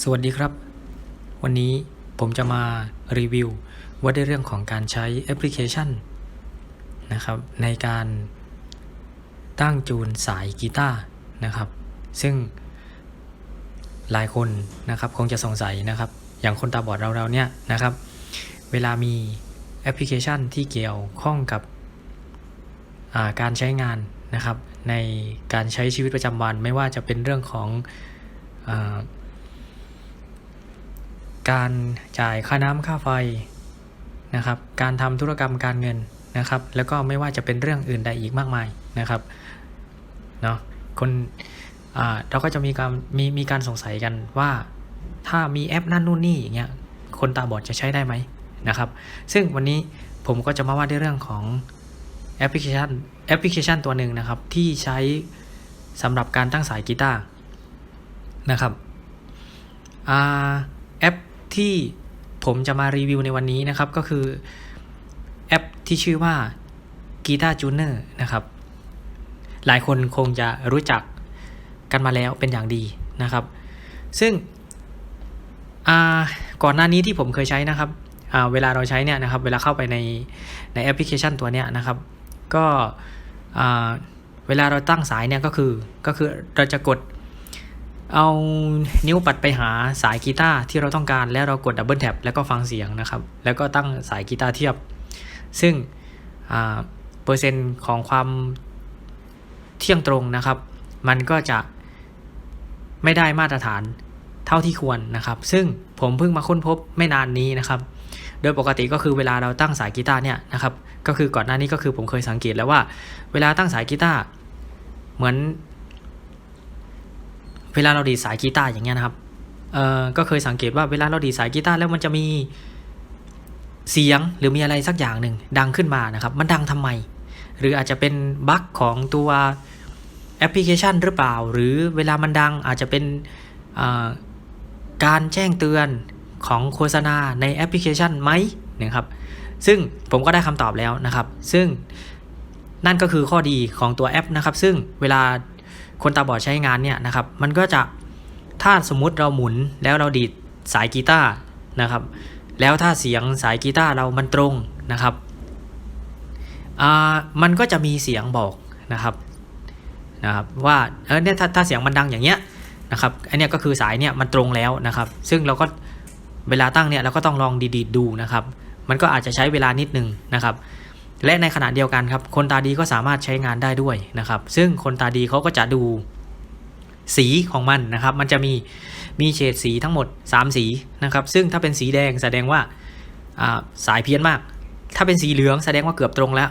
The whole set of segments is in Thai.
สวัสดีครับ วันนี้ผมจะมารีวิวว่าด้เรื่องของการใช้แอปพลิเคชันนะครับในการตั้งจูนสายกีตาร์นะครับ ซึ่งหลายคนนะครับคงจะสงสัยนะครับ อย่างคนตาบอดเราเราๆเนี่ยนะครับ เวลามีแอปพลิเคชันที่เกี่ยวข้องกับาการใช้งานนะครับ ในการใช้ชีวิตประจำวันไม่ว่าจะเป็นเรื่องของอ การจ่ายค่าน้ำค่าไฟนะครับ การทำธุรกรรมการเงินนะครับ แล้วก็ไม่ว่าจะเป็นเรื่องอื่นใดอีกมากมายนะครับเนาะคนอ่าเราก็จะมีการมีมีการสงสัยกันว่าถ้ามีแอปนั่นนู่นนี่อย่างเงี้ยคนตาบอดจะใช้ได้ไหมนะครับ ซึ่งวันนี้ผมก็จะมาว่าด้วยเรื่องของแอปพลิเคชันแอปพลิเคชันตัวหนึ่งนะครับ ที่ใช้สำหรับการตั้งสายกีตาร์นะครับอ่าแอป ที่ผมจะมารีวิวในวันนี้นะครับ ก็คือแอปที่ชื่อว่า Guitar Tuner นะครับ หลายคนคงจะรู้จักกันมาแล้วเป็นอย่างดีนะครับ ซึ่งก่อนหน้านี้ที่ผมเคยใช้นะครับเวลาเราใช้เนี่ยนะครับ เวลาเข้าไปในในแอปพลิเคชันตัวเนี้ยนะครับ ก็เวลาเราตั้งสายเนี่ยก็คือก็คือเราจะกด เอานิ้วปัดไปหาสายกีตาร์ที่เราต้องการแล้วเรากดดับเบิลแท็บแล้วก็ฟังเสียงนะครับ แล้วก็ตั้งสายกีตาร์เทียบ ซึ่งอ่าเปอร์เซ็นต์ของความเที่ยงตรงนะครับ มันก็จะไม่ได้มาตรฐานเท่าที่ควรนะครับ ซึ่งผมเพิ่งมาค้นพบไม่นานนี้นะครับ โดยปกติก็คือเวลาเราตั้งสายกีตาร์เนี่ยนะครับ ก็คือก่อนหน้านี้ก็คือผมเคยสังเกตแล้วว่า เวลาตั้งสายกีตาร์เหมือน เวลาเราดีสายกีตาร์อย่างเงี้ยนะครับเอ่อก็เคยสังเกตว่าเวลาเราดีสายกีตาร์แล้วมันจะมีเสียงหรือมีอะไรสักอย่างหนึ่งดังขึ้นมานะครับ มันดังทำไม หรืออาจจะเป็นบั๊กของตัวแอปพลิเคชันหรือเปล่า หรือเวลามันดังอาจจะเป็นการแจ้งเตือนของโฆษณาในแอปพลิเคชันไหมนะครับ ซึ่งผมก็ได้คำตอบแล้วนะครับ ซึ่งนั่นก็คือข้อดีของตัวแอปนะครับ ซึ่งเวลา คนตาบอดใช้งานเนี่ยนะครับ มันก็จะถ้าสมมุติเราหมุนแล้วเราดีดสายกีตาร์นะครับ แล้วถ้าเสียงสายกีตาร์เรามันตรงนะครับอ่ามันก็จะมีเสียงบอกนะครับนะครับว่าเออเนี่ยถ้าถ้าเสียงมันดังอย่างเงี้ยนะครับอันเนี้ยก็คือสายเนี่ยมันตรงแล้วนะครับ ซึ่งเราก็เวลาตั้งเนี่ยเราก็ต้องลองดีๆดูนะครับ มันก็อาจจะใช้เวลานิดนึงนะครับ และในขณะเดียวกันครับคนตาดีก็สามารถใช้งานได้ด้วยนะครับ ซึ่งคนตาดีเขาก็จะดูสีของมันนะครับ มันจะมีมีเฉดสีทั้งหมด 3 สีนะครับ ซึ่งถ้าเป็นสีแดงแสดงว่าาสายเพี้ยนมาก ถ้าเป็นสีเหลืองแสดงว่าเกือบตรงแล้ว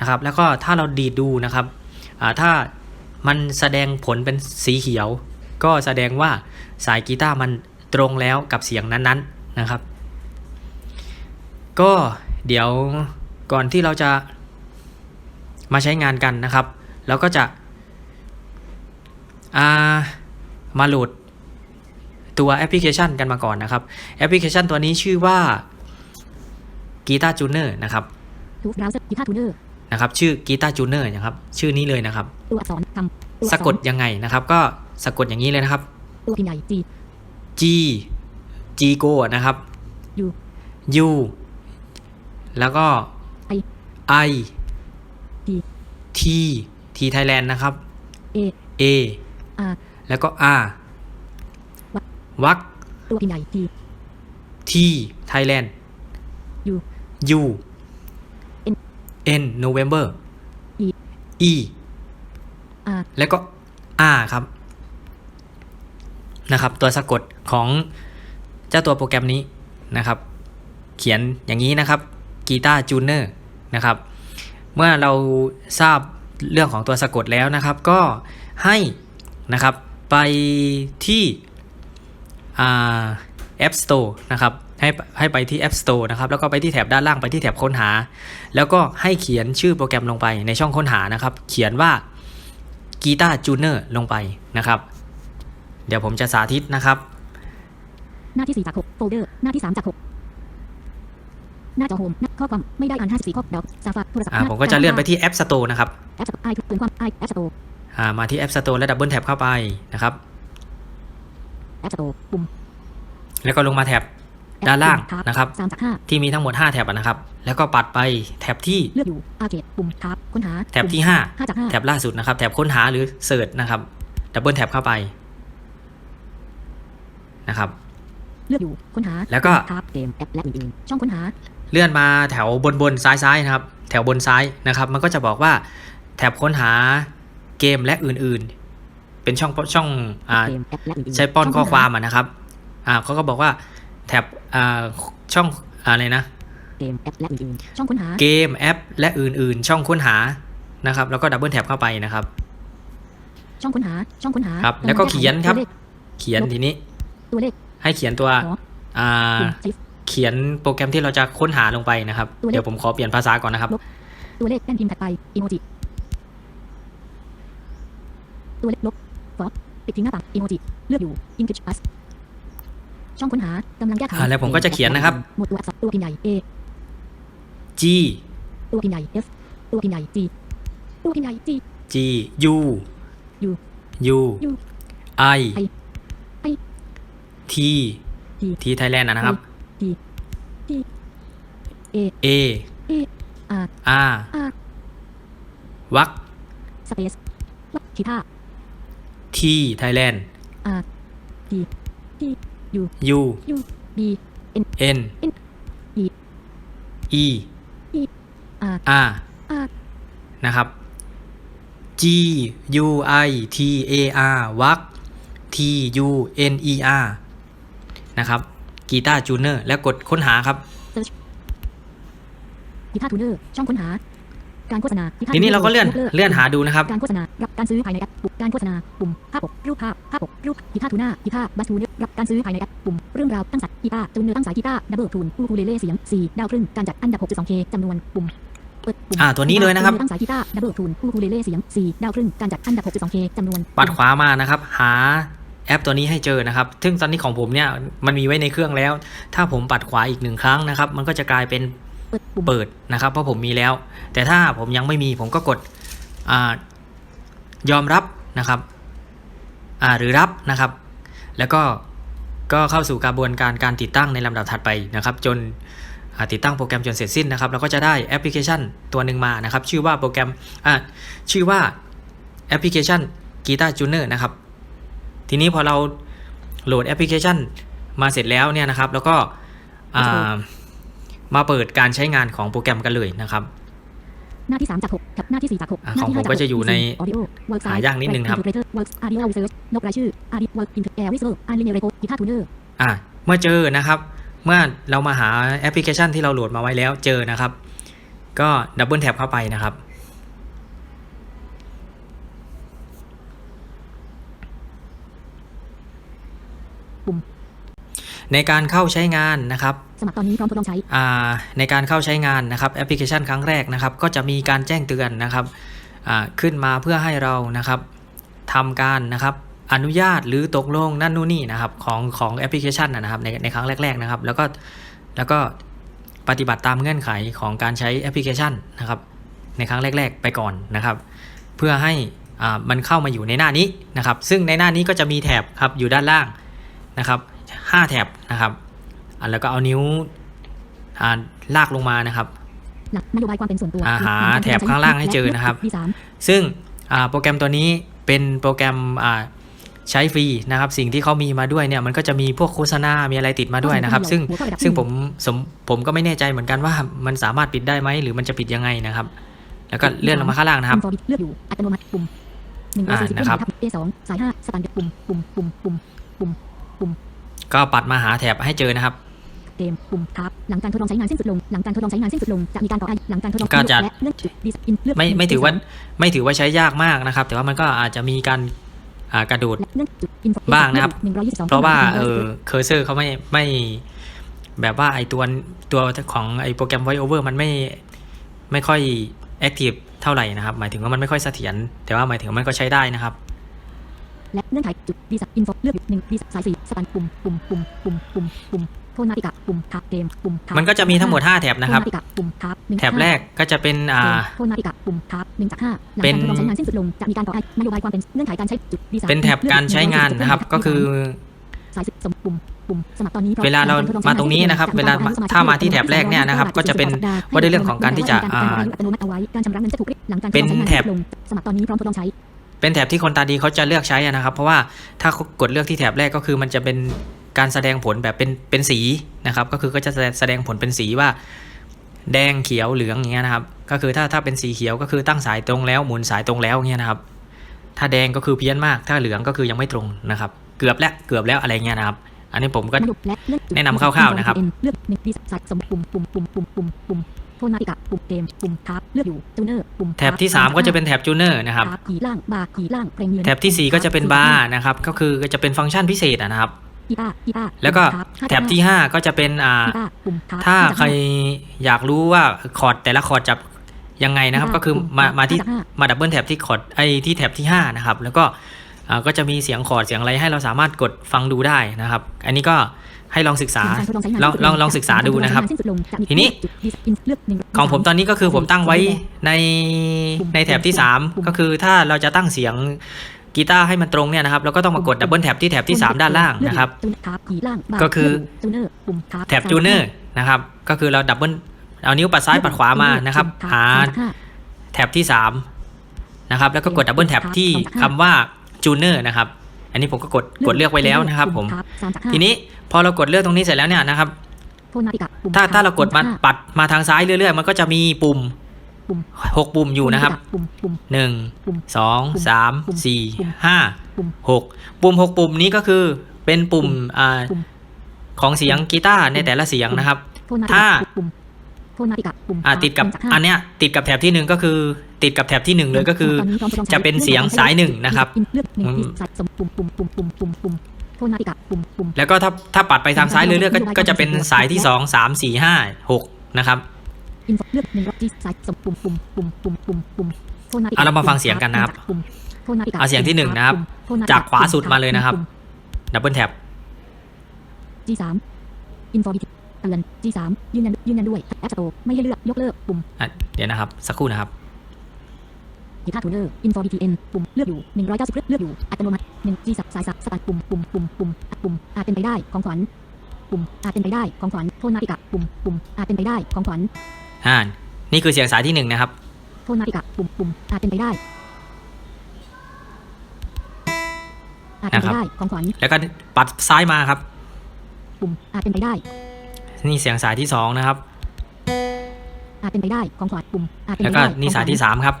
นะครับ แล้วก็ถ้าเราดีดดูนะครับถ้ามันแสดงผลเป็นสีเขียว ก็แสดงว่าสายกีตาร์มันตรงแล้วกับเสียงนั้นๆนะครับ ก็เดี๋ยว ก่อนที่เราจะมาใช้งานกันนะครับ เราก็จะามาโหลดตัวแอปพลิเคชันกันมาก่อนนะครับ แอปพลิเคชันตัวนี้ชื่อว่า Guitar Tuner นะครับทูบเบราว์เซอกีตาร์ทูเนอร์นะครับ ชื่อ Guitar Tuner นะครับ ชื่อนี้เลยนะครับ ตัวอักษรคำสะกดยังไงนะครับ ก็สะกดอย่างนี้เลยนะครับ ตัวพิมพ์ใหญ่ G G G Go นะครับ U U แล้วก็ I I T T T Thailand นะครับ A A R แล้วก็ R วักตัวพิมพ์ใหญ่ T T Thailand U U N N November E E R แล้วก็ R ครับนะครับ ตัวสะกดของเจ้าตัวโปรแกรมนี้นะครับ เขียนอย่างนี้นะครับ Guitar Tuner นะครับ เมื่อเราทราบเรื่องของตัวสะกดแล้วนะครับ ก็ให้นะครับไปที่อ่า App Store นะครับให้ให้ไปที่ App Store นะครับแล้วก็ไปที่แถบด้านล่างไปที่แถบค้นหา แล้วก็ให้เขียนชื่อโปรแกรมลงไปในช่องค้นหานะครับ เขียนว่า Guitar Tuner ลงไปนะครับ เดี๋ยวผมจะสาธิตนะครับ หน้าที่ 4 จาก 6 โฟลเดอร์ หน้าที่ 3 จาก 6 หน้าจอโฮมหน้าข้อความไม่ได้อ่าน54ข้อดอกซาฟาโทรศัพท์อ่าผมก็จะเลื่อนไปที่ App Store นะครับแอปสโตร์ไอเตือนความไอแอปสโตร์อ่ามาที่ App Store แล้วดับเบิลแท็บเข้าไปนะครับแอปสโตร์ปุ่มแล้วก็ลงมาแถบด้านล่างนะครับสามจากห้าที่มีทั้งหมด 5 แถบอะนะครับ แล้วก็ปัดไปแถบที่เลือกอยู่อาเกตปุ่มทับค้นหาแถบที่ห้าจากห้า5แถบล่าสุดนะครับ แถบค้นหาหรือเสิร์ชนะครับดับเบิลแท็บเข้าไปนะครับ เลือกอยู่ค้นหาแล้วก็ทับเกมแอปและอื่นๆช่องค้นหา เลื่อนมาแถวบนบนซ้ายซ้ายๆนะครับแถวบนซ้ายนะครับ มันก็จะบอกว่าแถบค้นหาเกมและอื่นๆ เป็นช่องช่องอ่าเกมแอปและอื่นๆใช้ป้อนช่งข้อหความอะนะครับอ่าเขาก็บอกว่าแถบอ่าช่องอะไรนะเกมแอปและอื่นๆช่องค้นหาเกมแอปและอื่นๆ ช่องค้นหานะครับ แล้วก็ดับเบิลแท็บเข้าไปนะครับ ช่องค้นหาช่องค้นหาครับแล้วก็เขียนครับตัวเลขเขียนทีนี้ ตัวเลขให้เขียนตัวขออ่าปุ่ม shift เขียนโปรแกรมที่เราจะค้นหาลงไปนะครับตัวเลขเดี๋ยวผมขอเปลี่ยนภาษาก่อนนะครับ ตัวเลขแป้นพิมพ์ถัดไปอีโมจิตัวเลขลบฟอสปิดทิ้งหน้าต่างอีโมจิเลือกอยู่ English Plus ช่องค้นหากำลังแก้ไขอ่าแล้วผมก็จะเขียนนะครับ หมวดตัวอักษรตัวพิมพ์ใหญ่ A G ตัวพิมพ์ใหญ่ F ตัวพิมพ์ใหญ่ G ตัวพิมพ์ใหญ่ G G U U U U I I I T T T Thailand อะนะครับ T T A A A R R R วัก Space ขีท่า T Thailand R T T U U U B N N E E E R R R นะครับ G U I T A R วัก T U N E R นะครับ กีตาร์จูเนอร์แล้วกดค้นหาครับกีท่าทูเนอร์ช่องค้นหา การโฆษณากีตาทีนี้เราก็เลื่อนกเลื่อนหาดูนะครับการโฆษณารับการซื้อภายในแอปปุ่มการโฆษณาปุ่มภาพปกรูปภาพภาพปกรูปกีตาร์ทูน่ากีตาร์บัสทูเนอร์รับการซื้อภายในแอปปุ่มเรื่องราวตั้งสายกีตาร์จูเนอร์ตั้งสายกีตาร์ดับเบิลทูนอูคูเลเล่เสียง4ดาวครึ่งการจัดอันดับ 6.2K จำนวนปุ่มเปิดปุ่มอ่าตัวนี้เลยนะครับตั้งสายกีตาร์ดับเบิลทูนอูคูเลเล่เสียง4ดาวครึ่งการจัดอันดับ 6.2K จำนวนปัดขวามานะครับ หา แอปตัวนี้ให้เจอนะครับ ซึ่งตอนนี้ของผมเนี่ยมันมีไว้ในเครื่องแล้ว ถ้าผมปัดขวาอีกหนึ่งครั้งนะครับ มันก็จะกลายเป็นเปิดปุ่มเปิดนะครับ เพราะผมมีแล้ว แต่ถ้าผมยังไม่มีผมก็กดอ่ายอมรับนะครับอ่าหรือรับนะครับ แล้วก็ก็เข้าสู่กระบวนการการติดตั้งในลำดับถัดไปนะครับ จนอ่าติดตั้งโปรแกรมจนเสร็จสิ้นนะครับเราก็จะได้แอปพลิเคชันตัวหนึ่งมานะครับ ชื่อว่าโปรแกรมอ่าชื่อว่าแอปพลิเคชัน Guitar Tuner นะครับ ทีนี้พอเราโหลดแอปพลิเคชันมาเสร็จแล้วเนี่ยนะครับ แล้วก็อ่ามาเปิดการใช้งานของโปรแกรมกันเลยนะครับหน้าที่3จาก6กับหน้าที่4จาก6อะหน้าของที่ผม5ก็จะอยู่ใน Audio Work หายากนิดนึงครับ Integrator Work Audio Research นกรายชื่อ Audio Work Inter Air Whistle Unlimited Repo Guitar Tuner อะเมื่อเจอนะครับ เมื่อเรามาหาแอปพลิเคชันที่เราโหลดมาไว้แล้วเจอนะครับ ก็ดับเบิลแท็บเข้าไปนะครับ ปุ่ม ในการเข้าใช้งานนะครับสมัครตอนนี้พร้อมทดลองใช้อ่าในการเข้าใช้งานนะครับแอปพลิเคชันครั้งแรกนะครับ ก็จะมีการแจ้งเตือนนะครับอ่าขึ้นมาเพื่อให้เรานะครับทำการนะครับอนุญาตหรือตกลงนั่นนู่นนี่นะครับของของแอปพลิเคชันนะนะครับในในครั้งแรก ๆนะครับ แล้วก็แล้วก็ปฏิบัติตามเงื่อนไขของการใช้แอปพลิเคชันนะครับ ในครั้งแรก ๆ ไปก่อนนะครับ เพื่อให้อ่ามันเข้ามาอยู่ในหน้านี้นะครับ ซึ่งในหน้านี้ก็จะมีแถบครับอยู่ด้านล่างนะครับ5แถบ นะครับอ่าแล้วก็เอานิ้วอ่าลากลงมานะครับหลักนโยบายความเป็นส่วนตัวอ่าหาแถบข้างล่างให้เจอนะครับที่สามซึ่งอ่าโปรแกรมตัวนี้เป็นโปรแกรมอ่าใช้ฟรีนะครับ สิ่งที่เขามีมาด้วยเนี่ยมันก็จะมีพวกโฆษณา มีอะไรติดมาด้วยนะครับ ซึ่งหัวข้อระดับซึ่งผมสมผมก็ไม่แน่ใจเหมือนกันว่ามันสามารถปิดได้ไหมหรือมันจะปิดยังไงนะครับ แล้วก็เลื่อนลงมาข้างล่างนะครับปุ่ม Forward เลือกอยู่อัตโนมัติปุ่มหนึ่งร้อยสี่สิบอ่านะครับทับ A สองสายห้าสแตนดาร์ดปุ่มปุ่มปุ่มปุ่มปุ่ม ก็ปัดมาหาแถบให้เจอนะครับ เกมปุ่มทับหลังการทดลองใช้งานสิ้นสุดลง หลังการทดลองใช้งานสิ้นสุดลงจะมีการต่อไอหลังการทดลองก็จะ และเลือกจุด Design เลือกไม่ไม่ถือว่า A ไม่ถือว่าใช้ยากมากนะครับ แต่ว่ามันก็อาจจะมีการอ่ากระโดด และเลือกจุด Info บ้างนะครับหนึ่งร้อยยี่สิบสองเพราะว่าเออเคอร์เซอร์เขาไม่ไม่แบบว่าไอตัวตัวของไอโปรแกรม Voice Over มันไม่ไม่ค่อยแอคทีฟเท่าไหร่นะครับ หมายถึงว่ามันไม่ค่อยเสถียรแต่ว่าหมายถึงว่ามันก็ใช้ได้นะครับ และเงื่อนไขจุด Design Info เลือกหนึ่ง Design สายสี่สแตนปุ่มปุ่มปุ่มปุ่มปุ่มปุ่มโทนาติกะปุ่มทับเกมปุ่มทับมันก็จะมีทั้งหมด 5 แถบนะครับ แถบแรกก็จะเป็นอ่าโทนาติกะปุ่มทับหนึ่งจากห้าเป็นการใช้งานสิ้นสุดลงจะมีการต่อไอนโยบายความเป็นเงื่อนไขการใช้จุด Design เป็นแถบการใช้งานนะครับก็คือสายสมปุ่มปุ่มสมัครตอนนี้เวลาเรามาตรงนี้นะครับ เวลาถ้ามาที่แถบแรกเนี่ยนะครับ ก็จะเป็นว่าด้วยเรื่องของการที่จะเป็นแถบสมัครตอนนี้พร้อมทดลองใช้ เป็นแถบที่คนตาดีเขาจะเลือกใช้อะนะครับ เพราะว่าถ้ากกดเลือกที่แถบแรกก็คือมันจะเป็นการแสดงผลแบบเป็นเป็นสีนะครับ ก็คือก็จะแสดงแสดงผลเป็นสีว่า แดงเขียวเหลืองอย่างเงี้ยนะครับ ก็คือถ้าถ้าเป็นสีเขียวก็คือตั้งสายตรงแล้วหมุนสายตรงแล้วอย่างเงี้ยนะครับ ถ้าแดงก็คือเพี้ยนมาก ถ้าเหลืองก็คือยังไม่ตรงนะครับ เกือบแล้วเกือบแล้วอะไรเงี้ยนะครับ อันนี้ผมก็สรุปและเลือกจุดแนะนำคร่าวๆนะครับเลือกหนึ่งดีสายสมปุ่มปุ่มปุ่มปุ่มปุ่มปุ่ม โทนนาฬิกาปุ่มเกมปุ่มทับเลือกอยู่จูเนอร์ปุ่มแถบที่ 3 ก็จะเป็นแถบจูเนอร์นะครับทัขีดล่างบาร์ขีดล่างเพลงเงินแถบทีสี่ 4 ก็จะเป็นบาร์นะครับก็คือก็จะเป็นฟังก์ชันพิเศษอะนะครับกีตาร์กีตาร์แล้วก็ทับแถบที่ 5 ก็จะเป็นอ่ากีตาร์ปุ่มทับถ้าห้ใครอยากรู้ว่าคอร์ดแต่ละคอร์ดจะยังไงนะครับ ก็คือมามาที่ห้ห้มาดับเบิลแท็บที่คอร์ดไอที่แท็บที่5นะครับแล้วก็อ่า ก็จะมีเสียงคอร์ดเสียงอะไรให้เราสามารถกดฟังดูได้นะครับ อันนี้ก็ให้ลองศึกษาการทดลองใช้งานลองลองลองศึกษาดูนะครับสิ้นสุดลงจะมีทีนี้จุด Dis- เลือกหนึ่ของผมตอนนี้ก็คือผมตั้งไว้ในในแท็บที่ 3 ก็คือถ้าเราจะตั้งเสียงกีตาร์ให้มันตรงเนี่ยนะครับเราก็ต้องมากดดับเบิลแท็บที่แท็บที่ 3 ด้านล่างนะครับเลือกทับขีดล่างบาร์ก็คือจูเนอร์ปุ่มทับแท็บจูเนอร์นะครับ ก็คือเราดับเบิลเอานิ้วปัดซ้ายปัดขวามานะครับ หาแท็บที่ 3 นะครับ แล้วก็กดดับเบิลแท็บที่คำว่า จูเนอร์นะครับ อันนี้ผมก็กดกดเลือกไว้แล้วนะครับ ผมสามจากห้าทีนี้พอเรากดเลือกตรงนี้เสร็จแล้วเนี่ยนะครับโทนนาฬิกาปุ่มถ้าทับถ้าเรากดมาสมจห้ปัดมาทางซ้ายเรื่อยๆ มันก็จะมีปุ่มปุ่มหกปุ่มอยู่นะครับปุ่มปุ่มหนึ่งปุ่มสองสามปุ่มสี่ปุ่มห้าปุ่มหกปุ่มหกปุ่มนี้ก็คือเป็นปุ่มอ่าปุ่มของเสียงกีตาร์ในแต่ละเสียงนะครับโทนนาฬิถ้ากาปุ่ม โทนนาฬิกาปุ่มอ่าติดกับสามจากห้าอันเนี้ยติดกับแถบที่หนึ่งก็คือ ติดกับแถบที่หนึ่งเลยก็คือตนนี้พร้มทดลองใช้จะเป็นเสียงสายหนึ่งนะครับเลือกหนึ่งอืมที่สายสมปุ่มปุ่มปุ่มปุ่มปุ่มปุ่มโทนนาฬิกาปุ่มปุ่มแล้วก็ถ้าถ้าปัดไปทางซ้ายเรื่อยๆก็ก็จะเป็นสายที่สองสามสี่ห้าหกนะครับอินโฟเลือกหนึ่งรอบที่สายสมปุ่มปุ่มปุ่มปุ่มปุ่มปุ่มโทนนาฬิกาเอาเรามาฟังเสียงกันนะครับปุ่มโทนนาฬิกาเอาเสียงที่หนึ่งนะครับโทนฬิจากขวาสุดมาเลยนะครับดับเบิลแท็บ G สามอินโฟบิท เตือน G สามยืนยันยืนยันด้วยแอปสโตร์ไม่ให้เลือกยกเลิกปุ่มอะเดี๋ยวนะครับ สักครู่นะครับกีตาร์ทูเนอร์อินโฟบีทีเอ็นปุ่มเลือกอยู่หนึ่งร้อยเก้าสิบเลือกอยู่อัตโนมัติหนึ่ง G สับสายสับสตาร์ทปุ่มปุ่มปุ่มปุ่มปุ่มอาจเป็นไปได้ของขวัญปุ่มอาจเป็นไปได้ของขวัญโทนนาฬิกาปุ่มปุ่มอาจเป็นไปได้ของขวัญอ่านี่คือเสียงสายที่หนึ่งนะครับโทนนาฬิกาปุ่มปุ่มอาจเป็นไปได้อาจเป็นไปได้ของขวัญแล้วก็ปัดซ้ายมาครับ ปุ่มอาจเป็นไปได้ นี่เสียงสายที่สองนะครับอาจเป็นไปได้ของขวัญปุ่มอาจเป็นแล้ไปวก็ได้นี่สายที่สามครับ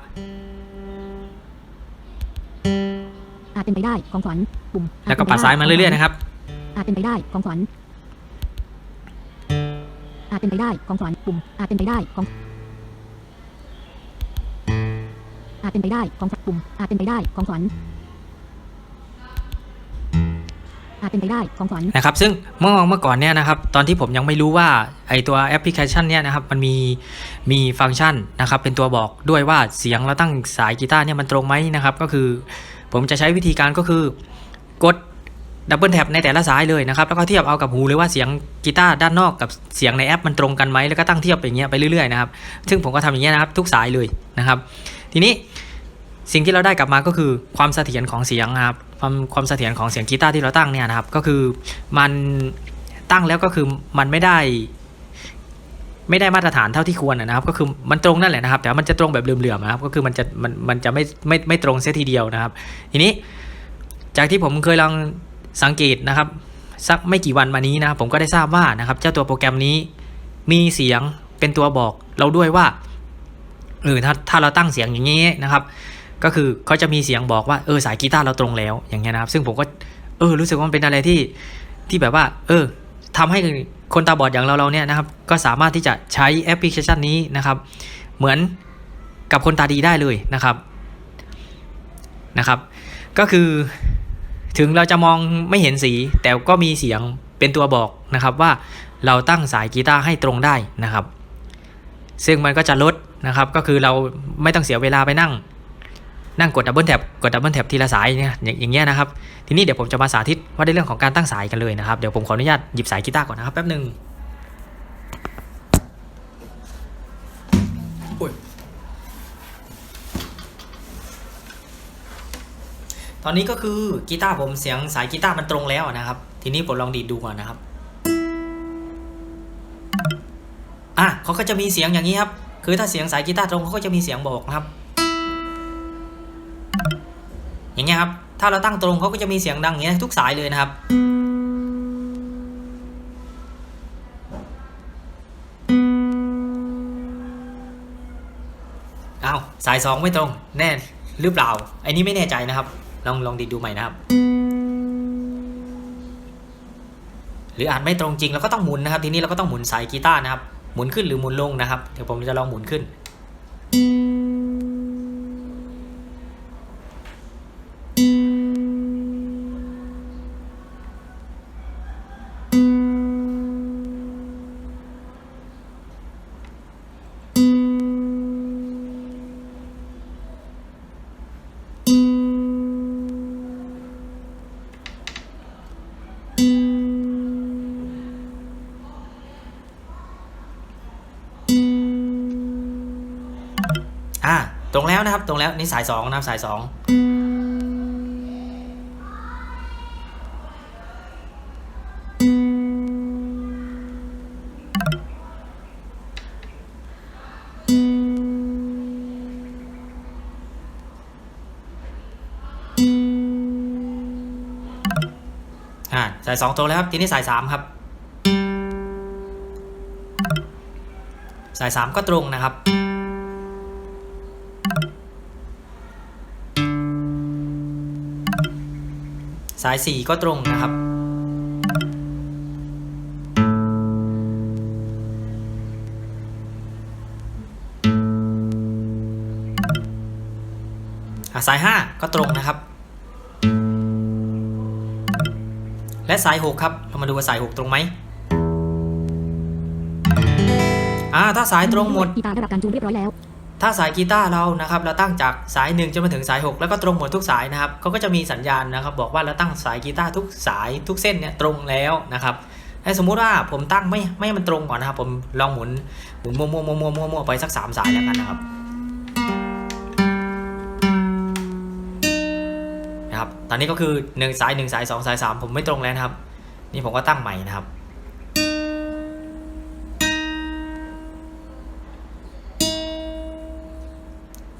อาจเป็นไปได้ของขวัญปุ่มแล้วก็ปัดซ้ายมาเรื่อยๆนะครับ อาจเป็นไปได้ของขวัญอาจเป็นไปได้ของขวัญปุ่มอาจเป็นไปได้ของอาจเป็นไปได้ของขวัญปุ่มอาจเป็นไปได้ของขวัญ อาจเป็นไปได้ของขวัญนะครับซึ่งเมื่อเมื่อก่อนเนี่ยนะครับตอนที่ผมยังไม่รู้ว่าไอตัวแอปพลิเคชันเนี่ยนะครับมันมีมีฟังก์ชันนะครับเป็นตัวบอกด้วยว่าเสียงเราตั้งสายกีตาร์เนี่ยมันตรงไหมนะครับก็คือ ผมจะใช้วิธีการก็คือกดดับเบิลแท็บในแต่ละสายเลยนะครับแล้วก็เทียบเอากับหูเลยว่าเสียงกีตาร์ด้านนอกกับเสียงในแอปมันตรงกันไหมแล้วก็ตั้งเทียบอย่างเงี้ยไปเรื่อยๆนะครับซึ่งผมก็ทำอย่างเงี้ยนะครับทุกสายเลยนะครับ ทีนี้ สิ่งที่เราได้กลับมาก็คือความเสถียรของเสียงครับความความเสถียรของเสียงกีตาร์ที่เราตั้งเนี่ยนะครับ ก็คือมันตั้งแล้วก็คือมันไม่ได้ไม่ได้มาตรฐานเท่าที่ควรนะครับ ก็คือมันตรงนั่นแหละนะครับ แต่มันจะตรงแบบเหลื่อมๆนะครับ ก็คือมันจะมันมันจะไม่ไม่ไม่ตรงเสียทีเดียวนะครับ ทีนี้จากที่ผมเคยลองสังเกตนะครับ สักไม่กี่วันมานี้นะครับ ผมก็ได้ทราบว่านะครับ เจ้าตัวโปรแกรมนี้มีเสียงเป็นตัวบอกเราด้วยว่าเออถ้าถ้าเราตั้งเสียงอย่างนี้นะครับ ก็คือเขาจะมีเสียงบอกว่าเออสายกีตาร์เราตรงแล้วอย่างเงี้ยนะครับ ซึ่งผมก็เออรู้สึกว่ามันเป็นอะไรที่ที่แบบว่า เออทำให้คนตาบอดอย่างเราเราเนี่ยนะครับ ก็สามารถที่จะใช้แอปพลิเคชันนี้นะครับ เหมือนกับคนตาดีได้เลยนะครับนะครับ ก็คือถึงเราจะมองไม่เห็นสี แต่ก็มีเสียงเป็นตัวบอกนะครับว่าเราตั้งสายกีตาร์ให้ตรงได้นะครับ ซึ่งมันก็จะลดนะครับ ก็คือเราไม่ต้องเสียเวลาไปนั่ง นั่งกดดับเบิลแท็บกดดับเบิลแท็บทีละสายเนี่ยอย่างเงี้ยนะครับ ทีนี้เดี๋ยวผมจะมาสาธิตว่าในเรื่องของการตั้งสายกันเลยนะครับ เดี๋ยวผมขออนุญาตหยิบสายกีตาร์ก่อนนะครับแป๊บหนึ่งตอนนี้ก็คือกีตาร์ผมเสียงสายกีตาร์มันตรงแล้วนะครับ ทีนี้ผมลองดีดดูก่อนนะครับอะเขาก็จะมีเสียงอย่างนี้ครับ คือถ้าเสียงสายกีตาร์ตรงเขาก็จะมีเสียงบอกนะครับ อย่างเงี้ยครับถ้าเราตั้งตรงเขาก็จะมีเสียงดังอย่างเงี้ยทุกสายเลยนะครับ อ้าว สายสองไม่ตรง แน่หรือเปล่าไอ้นี้ไม่แน่ใจนะครับ ลองลองดีดดูใหม่นะครับ หรืออาจไม่ตรงจริงเราก็ต้องหมุนนะครับ ทีนี้เราก็ต้องหมุนสายกีตาร์นะครับ หมุนขึ้นหรือหมุนลงนะครับ เดี๋ยวผมจะลองหมุนขึ้น นะครับตรงแล้วนี่สายสองนะครับสายสองสายสองตรงแล้วครับ ทีนี้สายสามครับ สายสามก็ตรงนะครับ สายสี่ก็ตรงนะครับ สายห้าก็ตรงนะครับ และสายหกครับ เรามาดูว่าสายหกตรงไหมอ่าถ้าสายตรงหมดกีตาร์ได้รับการจูนเรียบร้อยแล้ว ถ้าสายกีตาร์เรานะครับเราตั้งจากสายหนึ่งจนมาถึงสาย 6 แล้วก็ตรงหมดทุกสายนะครับเขาก็จะมีสัญญาณนะครับ บอกว่าเราตั้งสายกีตาร์ทุกสายทุกเส้นเนี่ยตรงแล้วนะครับให้สมมุติว่าผมตั้งไม่ไม่มันตรงก่อนนะครับ ผมลองหมุนหมุนมั่วมั่วมั่วมั่วมั่วมัวไปสักสามสายแล้วกันนะครับนะครับ ตอนนี้ก็คือ 1 สาย 1 สาย 2 สาย 3 ผมไม่ตรงแล้วนะครับ นี่ผมก็ตั้งใหม่นะครับ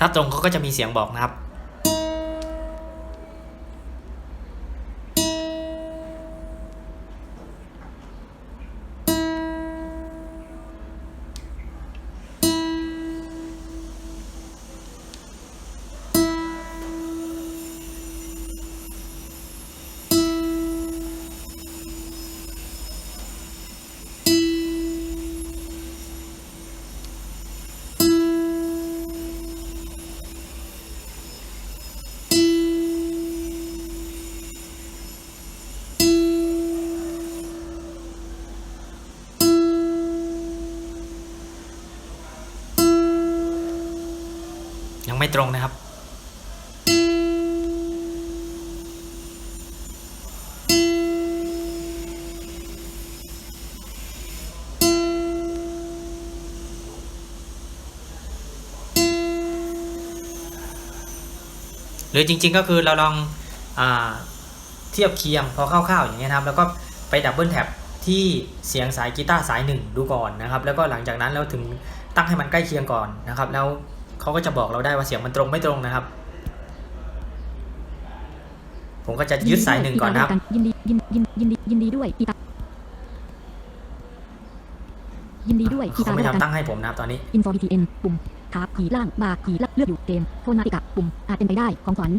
ถ้าตรงเขาก็จะมีเสียงบอกนะครับ ตรงนะครับ หรือจริงๆก็คือเราลองอเทียบเคียงพอคร่าวๆอย่างเงี้ยนะครับ แล้วก็ไปดับเบิลแท็บที่เสียงสายกีตาร์สายหนึ่งดูก่อนนะครับ แล้วก็หลังจากนั้นเราถึงตั้งให้มันใกล้เคียงก่อนนะครับ แล้ว เขาก็จะบอกเราได้ว่าเสียงมันตรงไม่ตรงนะครับ ผมก็จะยึดสายหนึ่งก่อนนะครับยินดียินยินยินดียินดีด้วยกีตาร์ยินดีด้วยกีตาเขาร์ไม่ได้รับการทำตั้งให้ผมนะครับตอนนี้ info btn ปุ่มขาขีล่างบาร์ขีลักเลือกอยู่เกมโทนาติกะปุ่มอาจเป็นไปได้ของขวัญ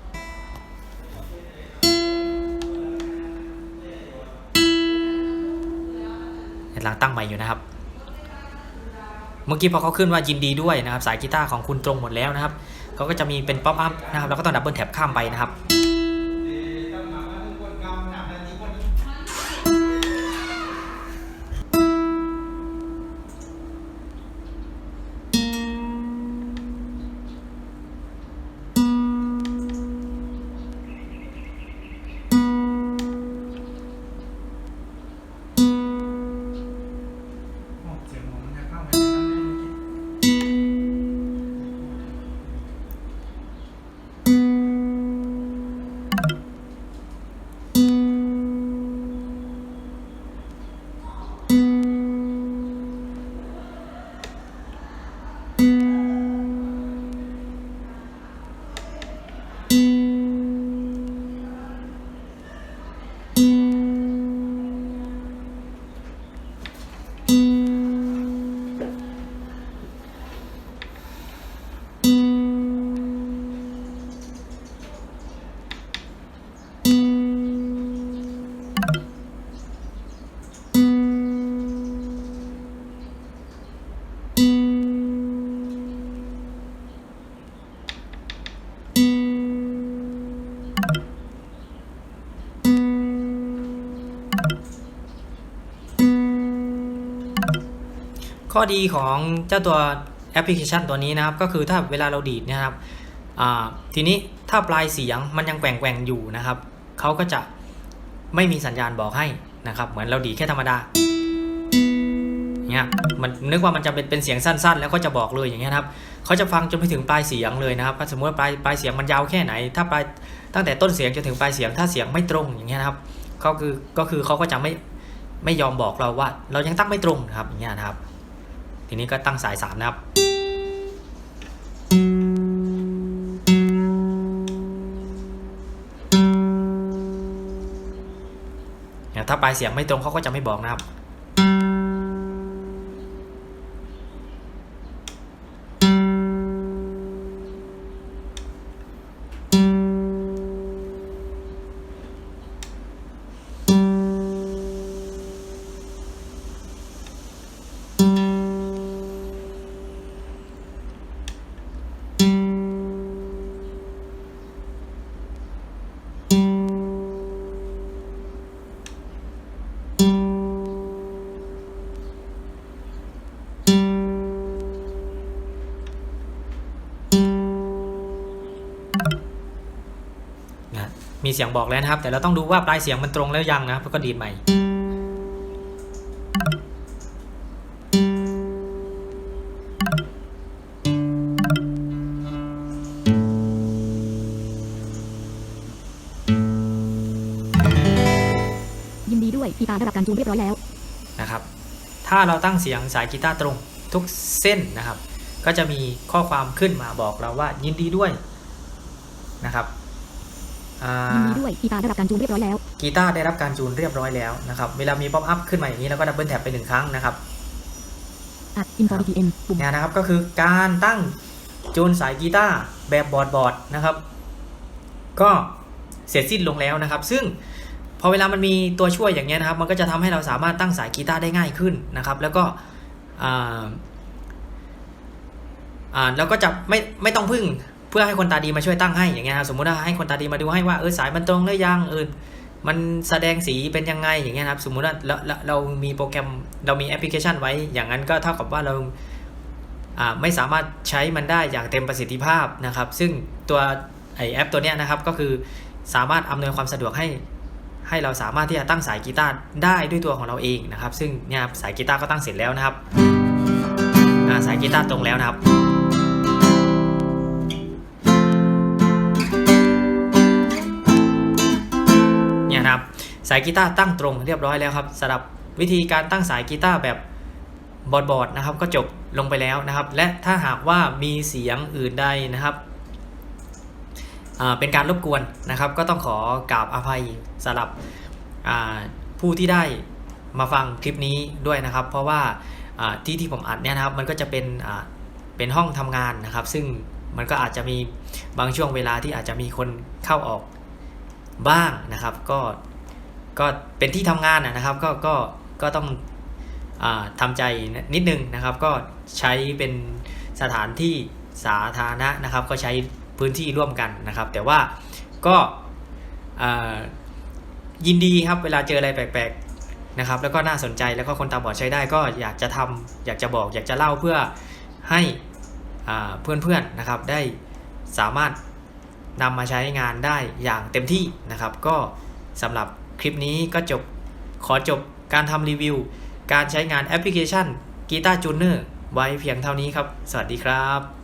กำลังตั้งใหม่อยู่นะครับ เมื่อกี้พอเขาขึ้นว่ายินดีด้วยนะครับ สายกีตาร์ของคุณตรงหมดแล้วนะครับเขาก็จะมีเป็นป๊อปอัพนะครับแล้วก็ต้องดับเบิลแท็บข้ามไปนะครับ ข้อดีของเจ้าตัวแอปพลิเคชันตัวนี้นะครับ ก็คือถ้าเวลาเราดีดนะครับทีนี้ถ้าปลายเสียงมันยังแกว่งแกว่งอยู่นะครับเขาก็จะไม่มีสัญญาณบอกให้นะครับ เหมือนเราดีดแค่ธรรมดาเนี่ยมันนึกว่ามันจะเป็นเป็นเสียงสั้น ๆ แล้วก็จะบอกเลยอย่างเงี้ยครับเขาจะฟังจนไปถึงปลายเสียงเลยนะครับสมมติว่าปลายปลายเสียงมันยาวแค่ไหน ถ้าปลายตั้งแต่ต้นเสียงจนถึงปลายเสียงถ้าเสียงไม่ตรงอย่างเงี้ยนะครับก็คือก็คือเขาก็จะไม่ไม่ยอมบอกเราว่า เรายังตั้งไม่ตรงนะครับอย่างเงี้ยนะครับ ทีนี้ก็ตั้งสายสามนะครับเนี่ยถ้าปลายเสียงไม่ตรงเขาก็จะไม่บอกนะครับ มีเสียงบอกแล้วนะครับ แต่เราต้องดูว่าปลายเสียงมันตรงแล้วยังนะครับแล้วก็ดีดใหม่ ยินดีด้วยกีตาร์ได้รับการจูนเรียบร้อยแล้วนะครับ ถ้าเราตั้งเสียงสายกีตาร์ตรงทุกเส้นนะครับ ก็จะมีข้อความขึ้นมาบอกเราว่ายินดีด้วยนะครับอ่า ยินดีด้วยกีตาร์ได้รับการจูนเรียบร้อยแล้วกีตาร์ได้รับการจูนเรียบร้อยแล้วนะครับเวลามีป๊อปอัพขึ้นมาอย่างนี้เราก็ดับเบิลแท็บไปหนึ่งครั้งนะครับอัด info btm ปุ่มเนี่ยนะครับก็คือการตั้งจูนสายกีตาร์แบบบอร์ดบอร์ดนะครับก็เสร็จสิ้นลงแล้วนะครับ ซึ่งพอเวลามันมีตัวช่วยอย่างเงี้ยนะครับ มันก็จะทำให้เราสามารถตั้งสายกีตาร์ได้ง่ายขึ้นนะครับ แล้วก็อ่าอ่าแล้วก็จะไม่ไม่ต้องพึ่งเพื่อให้คนตาดีมาช่วยตั้งให้อย่างเงี้ยครับสมมติว่าให้คนตาดีมาดูให้ว่าเออสายมันตรงหรือยังเออมันแสดงสีเป็นยังไงอย่างเงี้ยครับสมมุติว่าเราเราเรามีโปรแกรมเรามีแอปพลิเคชันไว้ อย่างนั้นก็เท่ากับว่าเราอ่าไม่สามารถใช้มันได้อย่างเต็มประสิทธิภาพนะครับ ซึ่งตัวไอแอปตัวเนี้ยนะครับก็คือสามารถอำนวยความสะดวกให้ให้เราสามารถที่จะตั้งสายกีตาร์ได้ด้วยตัวของเราเองนะครับ ซึ่งเนี่ยสายกีตาร์ก็ตั้งเสร็จแล้วนะครับอ่าสายกีตาร์ตรงแล้วนะครับ สายกีตาร์ตั้งตรงเรียบร้อยแล้วครับสำหรับวิธีการตั้งสายกีตาร์แบบบอดบอร์ดนะครับ ก็จบลงไปแล้วนะครับ และถ้าหากว่ามีเสียงอื่นใดนะครับเป็นการรบกวนนะครับ ก็ต้องขอกราบอภัยสำหรับผู้ที่ได้มาฟังคลิปนี้ด้วยนะครับ เพราะว่าที่ที่ผมอัดเนี่ยนะครับ มันก็จะเป็นเป็นห้องทำงานนะครับ ซึ่งมันก็อาจจะมีบางช่วงเวลาที่อาจจะมีคนเข้าออกบ้างนะครับ ก็ ก็เป็นที่ทำงานนะครับ ก็ก็ก็ต้องอ่าทำใจนิดนึงนะครับ ก็ใช้เป็นสถานที่สาธารณะนะครับ ก็ใช้พื้นที่ร่วมกันนะครับ แต่ว่าก็ยินดีครับเวลาเจออะไรแปลกๆนะครับ แล้วก็น่าสนใจแล้วก็คนตาบอดใช้ได้ ก็อยากจะทำอยากจะบอก อยากจะเล่าเพื่อให้อ่าเพื่อนๆนะครับได้สามารถนำมาใช้งานได้อย่างเต็มที่นะครับ ก็สำหรับ คลิปนี้ก็จบขอจบการทำรีวิว การใช้งานแอปพลิเคชัน Guitar Tuner ไว้เพียงเท่านี้ครับ สวัสดีครับ